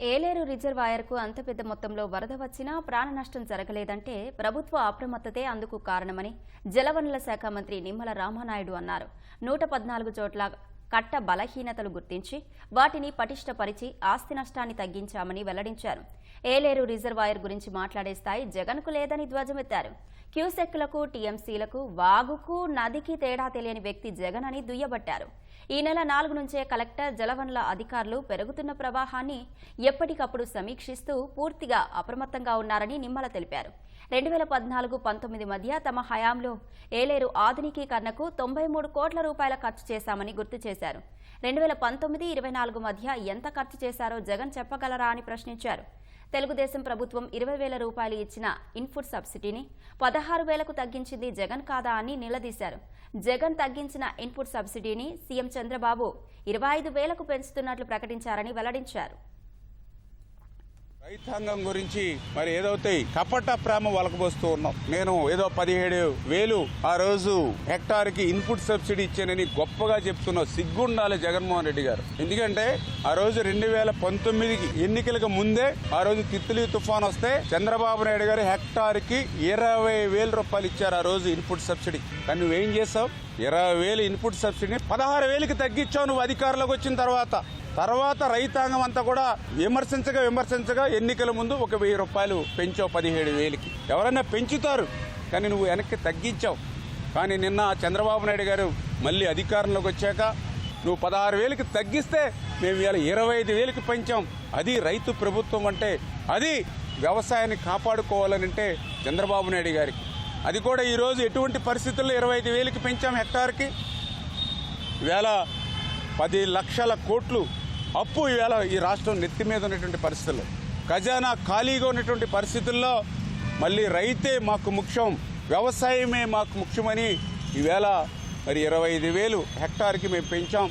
ఏలేరు రిజర్వాయర్కు అంత పెద్ద మొత్తంలో వరద వచ్చినా ప్రాణ నష్టం జరగలేదంటే ప్రభుత్వ అప్రమత్తతే అందుకు కారణమని జలవనరుల శాఖ మంత్రి నిమ్మల రామానాయుడు అన్నారు. నూట పద్నాలుగు చోట్ల కట్ట బలహీనతలు గుర్తించి వాటిని పటిష్టపరిచి ఆస్తి నష్టాన్ని తగ్గించామని వెల్లడించారు. ఏలేరు రిజర్వాయర్ గురించి మాట్లాడే స్థాయి జగన్కు లేదని ధ్వజమెత్తారు. క్యూసెక్లకు టీఎంసీలకు వాగుకు నదికి తేడా తెలియని వ్యక్తి జగన్ అని దుయ్యబట్టారు. ఈ నెల నాలుగు నుంచే కలెక్టర్ జలవనరుల అధికారులు పెరుగుతున్న ప్రవాహాన్ని ఎప్పటికప్పుడు సమీక్షిస్తూ పూర్తిగా అప్రమత్తంగా ఉన్నారని నిమ్మల తెలిపారు. రెండు వేల పద్నాలుగు పంతొమ్మిది మధ్య తమ హయాంలో ఏలేరు ఆధునికీకరణకు తొంభై మూడు కోట్ల రూపాయల ఖర్చు చేశామని గుర్తు చేశారు. రెండు వేల పంతొమ్మిది ఇరవై నాలుగు మధ్య ఎంత ఖర్చు చేశారో జగన్ చెప్పగలరా అని ప్రశ్నించారు. తెలుగుదేశం ప్రభుత్వం ఇరవై వేల రూపాయలు ఇచ్చిన ఇన్పుట్ సబ్సిడీని పదహారు వేలకు తగ్గించింది జగన్ కాదా అని నిలదీశారు. జగన్ తగ్గించిన ఇన్పుట్ సబ్సిడీని సీఎం చంద్రబాబు ఇరవై ఐదు వేలకు పెంచుతున్నట్లు ప్రకటించారని వెల్లడించారు. రైతాంగం గురించి మరి ఏదైతే కపట ప్రేమ వలకబోస్తూ ఉన్నాం. నేను ఏదో పదిహేడు వేలు ఆ రోజు హెక్టార్కి ఇన్పుట్ సబ్సిడీ ఇచ్చానని గొప్పగా చెప్తున్నావు సిగ్గుండాలి జగన్మోహన్ రెడ్డి గారు. ఎందుకంటే ఆ రోజు రెండు వేల పంతొమ్మిదికి ఎన్నికలకు ముందే ఆ రోజు తిత్లీ తుఫాన్ వస్తే చంద్రబాబు నాయుడు గారు హెక్టార్కి ఇరవై వేల రూపాయలు ఇచ్చారు ఆ రోజు ఇన్పుట్ సబ్సిడీ. కానీ నువ్వేం చేసావు? ఇరవై వేలు ఇన్పుట్ సబ్సిడీని పదహారు వేలకి తగ్గించావు నువ్వు అధికారంలోకి వచ్చిన తర్వాత. తర్వాత రైతాంగం అంతా కూడా విమర్శించగా విమర్శించగా ఎన్నికల ముందు ఒక వెయ్యి రూపాయలు పెంచావు పదిహేడు వేలకి. ఎవరైనా పెంచుతారు కానీ నువ్వు వెనక్కి తగ్గించావు. కానీ నిన్న చంద్రబాబు నాయుడు గారు మళ్ళీ అధికారంలోకి వచ్చాక నువ్వు పదహారు వేలకి తగ్గిస్తే మేము ఇవాళ ఇరవై ఐదు వేలకి పెంచాం. అది రైతు ప్రభుత్వం అంటే అది వ్యవసాయాన్ని కాపాడుకోవాలని అంటే చంద్రబాబు నాయుడు గారికి. అది కూడా ఈరోజు ఎటువంటి పరిస్థితుల్లో ఇరవై ఐదు వేలకి పెంచాం హెక్టార్కి? వేల పది లక్షల కోట్లు అప్పు ఇవాళ ఈ రాష్ట్రం నెత్తి మీద ఉన్నటువంటి పరిస్థితుల్లో ఖజానా ఖాళీగా ఉన్నటువంటి పరిస్థితుల్లో మళ్ళీ రైతే మాకు ముఖ్యం వ్యవసాయమే మాకు ముఖ్యమని ఈవేళ మరి ఇరవై ఐదు వేలు హెక్టార్కి మేము పెంచాం.